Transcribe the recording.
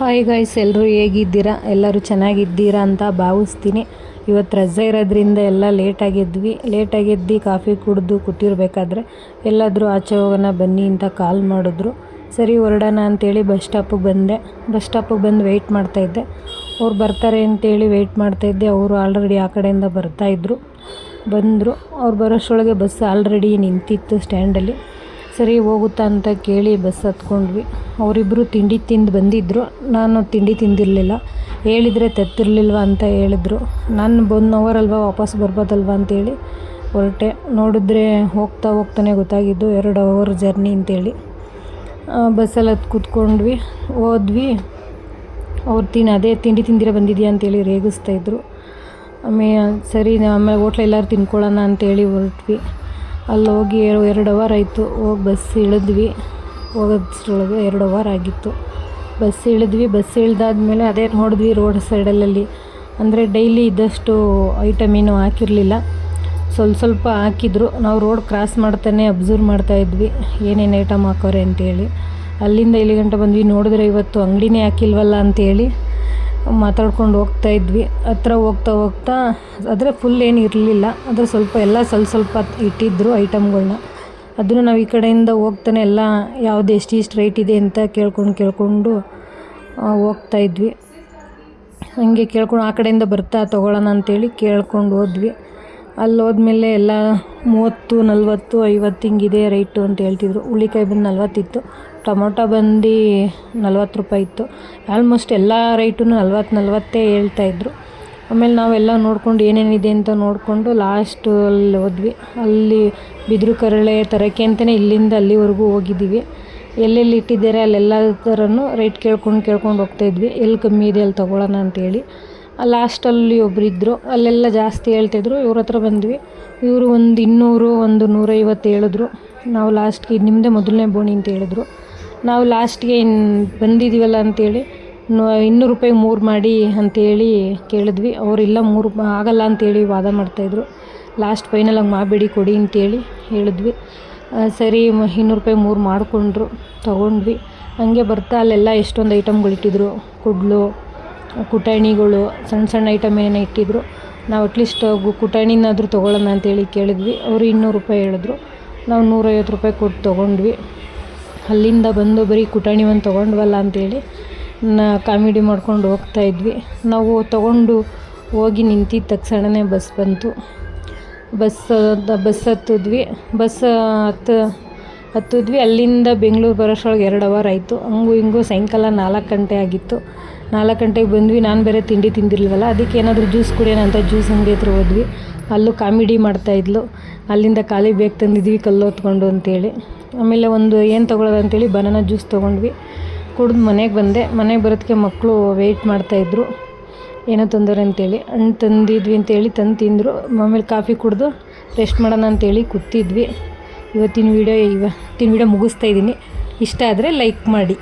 Hi guys ಎಲ್ಲರೂ ಹೇಗಿದ್ದೀರಾ? ಎಲ್ಲರೂ ಚೆನ್ನಾಗಿದ್ದೀರಾ ಅಂತ ಭಾವಿಸ್ತೀನಿ. ಇವತ್ತು ರಜೆ ಇರೋದ್ರಿಂದ ಎಲ್ಲ ಲೇಟಾಗಿದ್ವಿ ಲೇಟಾಗಿದ್ದು ಕಾಫಿ ಕುಡಿದು ಕೂತಿರ್ಬೇಕಾದ್ರೆ ಎಲ್ಲಾದರೂ ಆಚೆ ಹೋಗೋಣ, ಬನ್ನಿ ಅಂತ ಕಾಲ್ ಮಾಡಿದ್ರು. ಸರಿ, ಹೊರಡೋಣ ಅಂತೇಳಿ ಬಸ್ ಸ್ಟಾಪಿಗೆ ಬಂದೆ. ಬಸ್ ಸ್ಟಾಪಿಗೆ ಬಂದು ವೆಯ್ಟ್ ಮಾಡ್ತಾಯಿದ್ದೆ ಅವ್ರು ಬರ್ತಾರೆ ಅಂತೇಳಿ ವೆಯ್ಟ್ ಮಾಡ್ತಾಯಿದ್ದೆ ಅವರು ಆಲ್ರೆಡಿ ಆ ಕಡೆಯಿಂದ ಬರ್ತಾಯಿದ್ರು ಬಂದರು. ಅವ್ರು ಬರೋಷ್ಟರೊಳಗೆ ಬಸ್ ಆಲ್ರೆಡಿ ನಿಂತಿತ್ತು ಸ್ಟ್ಯಾಂಡಲ್ಲಿ ಸರಿ ಹೋಗುತ್ತಾ ಅಂತ ಕೇಳಿ ಬಸ್ ಹತ್ಕೊಂಡ್ವಿ. ಅವರಿಬ್ಬರು ತಿಂಡಿ ತಿಂದು ಬಂದಿದ್ದರು ನಾನು ತಿಂಡಿ ತಿಂದಿರಲಿಲ್ಲ. ಹೇಳಿದರೆ ತತ್ತಿರಲಿಲ್ವ ಅಂತ ಹೇಳಿದ್ರು. ನಾನು ಒನ್ ಅವರ್ ಅಲ್ವಾ ವಾಪಸ್ ಬರ್ಬೋದಲ್ವ ಅಂತೇಳಿ ಹೊರಟೆ. ನೋಡಿದ್ರೆ ಹೋಗ್ತಾ ಹೋಗ್ತಾನೆ ಗೊತ್ತಾಗಿದ್ದು ಎರಡು ಅವರ್ ಜರ್ನಿ ಅಂತೇಳಿ ಬಸ್ಸಲ್ಲಿ ಹತ್ತು ಕೂತ್ಕೊಂಡ್ವಿ. ಹೋದ್ವಿ. ಅವ್ರು ತಿನ್, ಅದೇ ತಿಂಡಿ ತಿಂದಿರ ಬಂದಿದ್ಯಾ ಅಂತೇಳಿ ರೇಗಿಸ್ತಾಯಿದ್ರು ಆಮೇಲೆ ಸರಿ ಆಮೇಲೆ ಹೋಟ್ಲ್ ಎಲ್ಲರೂ ತಿನ್ಕೊಳ್ಳೋಣ ಅಂತೇಳಿ ಹೊರಟ್ವಿ. ಅಲ್ಲಿ ಹೋಗಿ ಎರಡು ಅವರ್ ಆಯಿತು. ಹೋಗಿ ಬಸ್ ಇಳಿದ್ವಿ. ಹೋಗೋದ್ರೊಳಗೆ ಎರಡು ಅವರ್ ಆಗಿತ್ತು. ಬಸ್ ಇಳಿದ್ವಿ. ಬಸ್ ಇಳ್ದಾದ್ಮೇಲೆ ಅದೇ ನೋಡಿದ್ವಿ ರೋಡ್ ಸೈಡಲ್ಲಿ ಅಂದರೆ ಡೈಲಿ ಇದ್ದಷ್ಟು ಐಟಮ್ ಏನು ಹಾಕಿರಲಿಲ್ಲ. ಸ್ವಲ್ಪ ಸ್ವಲ್ಪ ಹಾಕಿದ್ರು. ನಾವು ರೋಡ್ ಕ್ರಾಸ್ ಮಾಡ್ತಾನೆ ಅಬ್ಸರ್ವ್ ಮಾಡ್ತಾಯಿದ್ವಿ ಏನೇನು ಐಟಮ್ ಹಾಕೋರೆ ಅಂತೇಳಿ. ಅಲ್ಲಿಂದ ಇಲ್ಲಿ ಗಂಟೆ ಬಂದ್ವಿ. ನೋಡಿದ್ರೆ ಇವತ್ತು ಅಂಗಡಿನೇ ಹಾಕಿಲ್ವಲ್ಲ ಅಂತೇಳಿ. ಮಾತಾಡ್ಕೊಂಡು ಹೋಗ್ತಾ ಇದ್ವಿ. ಹತ್ರ ಹೋಗ್ತಾ ಹೋಗ್ತಾ ಆದರೆ ಫುಲ್ ಏನು ಇರಲಿಲ್ಲ. ಆದರೆ ಸ್ವಲ್ಪ ಎಲ್ಲ ಸ್ವಲ್ಪ ಸ್ವಲ್ಪ ಇಟ್ಟಿದ್ದರು ಐಟಮ್ಗಳನ್ನ ಅದನ್ನು ನಾವು ಈ ಕಡೆಯಿಂದ ಹೋಗ್ತಾನೆ ಎಲ್ಲ ಯಾವ್ದು ಎಷ್ಟು ಇಷ್ಟು ರೇಟ್ ಇದೆ ಅಂತ ಕೇಳ್ಕೊಂಡು ಕೇಳಿಕೊಂಡು ಹೋಗ್ತಾ ಇದ್ವಿ. ಹಾಗೆ ಕೇಳ್ಕೊಂಡು ಆ ಕಡೆಯಿಂದ ಬರ್ತಾ ತೊಗೊಳ್ಳೋಣ ಅಂತೇಳಿ ಕೇಳ್ಕೊಂಡು ಹೋದ್ವಿ. ಅಲ್ಲಿ ಹೋದ್ಮೇಲೆ ಎಲ್ಲ ಮೂವತ್ತು, ನಲ್ವತ್ತು, ಐವತ್ತು ಹಿಂಗಿದೆ ರೇಟು ಅಂತ ಹೇಳ್ತಿದ್ರು. ಹುಳಿಕಾಯಿ ಬಂದು ನಲ್ವತ್ತಿತ್ತು. ಟೊಮೊಟೊ ಬಂದು ನಲ್ವತ್ತು ರೂಪಾಯಿ ಇತ್ತು. ಆಲ್ಮೋಸ್ಟ್ ಎಲ್ಲ ರೈಟೂ ನಲ್ವತ್ತು, ನಲ್ವತ್ತೇ ಹೇಳ್ತಾಯಿದ್ರು ಆಮೇಲೆ ನಾವೆಲ್ಲ ನೋಡ್ಕೊಂಡು ಏನೇನಿದೆ ಅಂತ ನೋಡಿಕೊಂಡು ಲಾಸ್ಟು ಅಲ್ಲಿ ಹೋದ್ವಿ. ಅಲ್ಲಿ ಬಿದಿರು ಕರಳೆ ತರೋಕ್ಕೆ ಅಂತಲೇ ಇಲ್ಲಿಂದ ಅಲ್ಲಿವರೆಗೂ ಹೋಗಿದ್ದೀವಿ. ಎಲ್ಲೆಲ್ಲಿ ಇಟ್ಟಿದ್ದಾರೆ ಅಲ್ಲೆಲ್ಲ ಥರನೂ ರೇಟ್ ಕೇಳ್ಕೊಂಡು ಕೇಳ್ಕೊಂಡು ಹೋಗ್ತಾಯಿದ್ವಿ ಎಲ್ಲಿ ಕಮ್ಮಿ ಇದೆ ಅಲ್ಲಿ ತೊಗೊಳ್ಳೋಣ ಅಂತೇಳಿ ಲಾಸ್ಟಲ್ಲಿ ಒಬ್ರು ಇದ್ದರು ಅಲ್ಲೆಲ್ಲ ಜಾಸ್ತಿ ಹೇಳ್ತಿದ್ರು, ಇವ್ರ ಹತ್ರ ಬಂದ್ವಿ. ಇವರು ಒಂದು ಇನ್ನೂರು, ಒಂದು ನೂರೈವತ್ತು ಹೇಳಿದ್ರು. ನಾವು ಲಾಸ್ಟ್ಗೆ ಇದು ನಿಮ್ಮದೇ ಮೊದಲನೇ ಬೋಣಿ ಅಂತ ಹೇಳಿದ್ರು. ನಾವು ಲಾಸ್ಟ್ಗೆ ಇನ್ನು ಬಂದಿದ್ದೀವಲ್ಲ ಅಂತೇಳಿ ಇನ್ನೂರು ರೂಪಾಯಿ ಮೂರು ಮಾಡಿ ಅಂತೇಳಿ ಕೇಳಿದ್ವಿ. ಅವರಿಲ್ಲ ಮೂರು ಆಗಲ್ಲ ಅಂತೇಳಿ ವಾದ ಮಾಡ್ತಾಯಿದ್ರು. ಲಾಸ್ಟ್ ಫೈನಲ್ ಹಂಗೆ ಮಾಡಬೇಡಿ ಕೊಡಿ ಅಂತೇಳಿ ಹೇಳಿದ್ವಿ. ಸರಿ ಇನ್ನೂರು ರೂಪಾಯಿ ಮೂರು ಮಾಡಿಕೊಂಡ್ರು, ತೊಗೊಂಡ್ವಿ. ಹಂಗೆ ಬರ್ತಾ ಅಲ್ಲೆಲ್ಲ ಎಷ್ಟೊಂದು ಐಟಮ್ಗಳು ಇಟ್ಟಿದ್ರು ಕುಡ್ಲು ಕುಟಾಣಿಗಳು ಸಣ್ಣ ಸಣ್ಣ ಐಟಮ್ ಏನೇನು ಇಟ್ಟಿದ್ರು. ನಾವು ಅಟ್ಲೀಸ್ಟ್ ಕುಟಾಣಿನಾದರೂ ತೊಗೊಳ್ಳೋಣ ಅಂತೇಳಿ ಕೇಳಿದ್ವಿ. ಅವರು ಇನ್ನೂರು ರೂಪಾಯಿ ಹೇಳಿದ್ರು. ನಾವು ನೂರೈವತ್ತು ರೂಪಾಯಿ ಕೊಟ್ಟು ತೊಗೊಂಡ್ವಿ. ಅಲ್ಲಿಂದ ಬಂದು ಬರೀ ಕುಟಾಣಿ ಒಂದು ತೊಗೊಂಡ್ವಲ್ಲ ಅಂತೇಳಿ ನಾ ಕಾಮಿಡಿ ಮಾಡ್ಕೊಂಡು ಹೋಗ್ತಾ ಇದ್ವಿ. ನಾವು ತೊಗೊಂಡು ಹೋಗಿ ನಿಂತಿದ್ದ ತಕ್ಷಣವೇ ಬಸ್ ಬಂತು. Bus bus ಹತ್ತಿದ್ವಿ. ಬಸ್ ಹತ್ತು, ಹತ್ತಿದ್ವಿ. ಅಲ್ಲಿಂದ ಬೆಂಗಳೂರು ಬರೋಷ್ರೊಳಗೆ ಎರಡು ಅವರ್ ಆಯಿತು. ಹಂಗೂ ಹಿಂಗೂ ಸಾಯಂಕಾಲ ನಾಲ್ಕು ಗಂಟೆ ಆಗಿತ್ತು. ನಾಲ್ಕು ಗಂಟೆಗೆ ಬಂದ್ವಿ. ನಾನು ಬೇರೆ ತಿಂಡಿ ತಿಂದಿರಲಿಲ್ಲ. ಅದಕ್ಕೆ ಏನಾದರೂ ಜ್ಯೂಸ್ ಕುಡಿಯೋಣ ಅಂತ ಜ್ಯೂಸ್ ಅಂಗಡಿ ಹತ್ರ ಹೋದ್ವಿ. ಅಲ್ಲೂ ಕಾಮಿಡಿ ಮಾಡ್ತಾಯಿದ್ಲು ಅಲ್ಲಿಂದ ಖಾಲಿ ಬೇಗ ತಂದಿದ್ವಿ ಕಲ್ಲು ಹೊತ್ಕೊಂಡು ಅಂತೇಳಿ. ಆಮೇಲೆ ಒಂದು ಏನು ತೊಗೊಳೋದು ಅಂತೇಳಿ ಬನಾನಾ ಜ್ಯೂಸ್ ತೊಗೊಂಡ್ವಿ. ಕುಡಿದು ಮನೆಗೆ ಬಂದೆ. ಮನೆಗೆ ಬರೋದಕ್ಕೆ ಮಕ್ಕಳು ವೆಯ್ಟ್ ಮಾಡ್ತಾಯಿದ್ರು ಏನೋ ತೊಂದರೆ ಅಂತೇಳಿ. ಹಣ್ಣು ತಂದಿದ್ವಿ ಅಂತೇಳಿ ತಂದು ತಿಂದರು. ಆಮೇಲೆ ಕಾಫಿ ಕುಡಿದು ರೆಸ್ಟ್ ಮಾಡೋಣ ಅಂತೇಳಿ ಕೂತಿದ್ವಿ. ಇವತ್ತಿನ ವೀಡಿಯೋ ಇವತ್ತಿನ ವೀಡಿಯೋ ಮುಗಿಸ್ತಾ ಇದ್ದೀನಿ ಇಷ್ಟ ಆದರೆ ಲೈಕ್ ಮಾಡಿ.